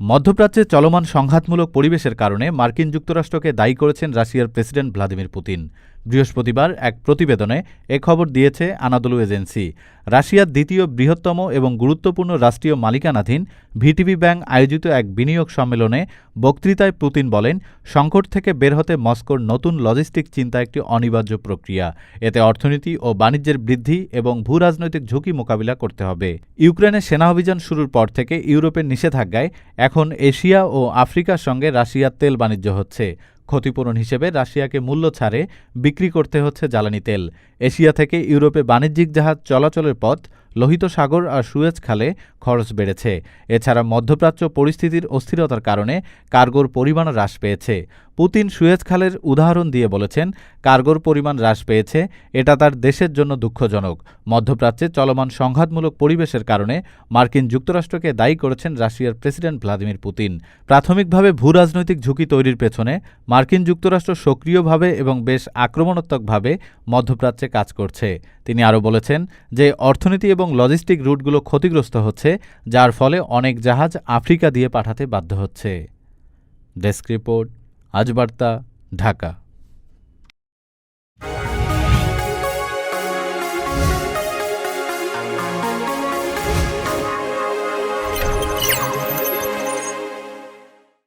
মধ্যপ্রাচ্যে চলমান সংঘাতমূলক পরিবেশের কারণে মার্কিন যুক্তরাষ্ট্রকে দায়ী করেছেন রাশিয়ার প্রেসিডেন্ট ভ্লাদিমির পুতিন। বৃহস্পতিবার এক প্রতিবেদনে এ খবর দিয়েছে আনাদলু এজেন্সি। রাশিয়ার দ্বিতীয় বৃহত্তম এবং গুরুত্বপূর্ণ রাষ্ট্রীয় মালিকানাধীন ভিটিভি ব্যাংক আয়োজিত এক বিনিয়োগ সম্মেলনে বক্তৃতায় পুতিন বলেন, সংকট থেকে বের হতে মস্কোর নতুন লজিস্টিক চিন্তা একটি অনিবার্য প্রক্রিয়া। এতে অর্থনীতি ও বাণিজ্যের বৃদ্ধি এবং ভূরাজনৈতিক ঝুঁকি মোকাবিলা করতে হবে। ইউক্রেনে সেনা অভিযান শুরুর পর থেকে ইউরোপের নিষেধাজ্ঞায় এখন এশিয়া ও আফ্রিকার সঙ্গে রাশিয়ার তেল বাণিজ্য হচ্ছে। ক্ষতিপূরণ হিসেবে রাশিয়াকে মূল্য ছাড়ে বিক্রি করতে হচ্ছে জ্বালানি তেল। এশিয়া থেকে ইউরোপে বাণিজ্যিক জাহাজ চলাচলের পথ, লোহিত সাগর আর সুয়েজ খালে খরচ বেড়েছে। এছাড়া মধ্যপ্রাচ্য পরিস্থিতির অস্থিরতার কারণে কার্গোর পরিমাণ হ্রাস পেয়েছে। পুতিন সুয়েজ খালের উদাহরণ দিয়ে বলেছেন, কার্গোর পরিমাণ হ্রাস পেয়েছে, এটা তার দেশের জন্য দুঃখজনক। মধ্যপ্রাচ্যে চলমান সংঘাতমূলক পরিবেশের কারণে মার্কিন যুক্তরাষ্ট্রকে দায়ী করেছেন রাশিয়ার প্রেসিডেন্ট ভ্লাদিমির পুতিন। প্রাথমিকভাবে ভূরাজনৈতিক ঝুঁকি তৈরির পেছনে মার্কিন যুক্তরাষ্ট্র সক্রিয়ভাবে এবং বেশ আক্রমণাত্মকভাবে মধ্যপ্রাচ্যে কাজ করছে। তিনি আরও বলেছেন যে, অর্থনীতি এবং লজিস্টিক রুটগুলো ক্ষতিগ্রস্ত হচ্ছে, যার ফলে অনেক জাহাজ আফ্রিকা দিয়ে পাঠাতে বাধ্য হচ্ছে। Desk report. আজ বার্তা ঢাকা।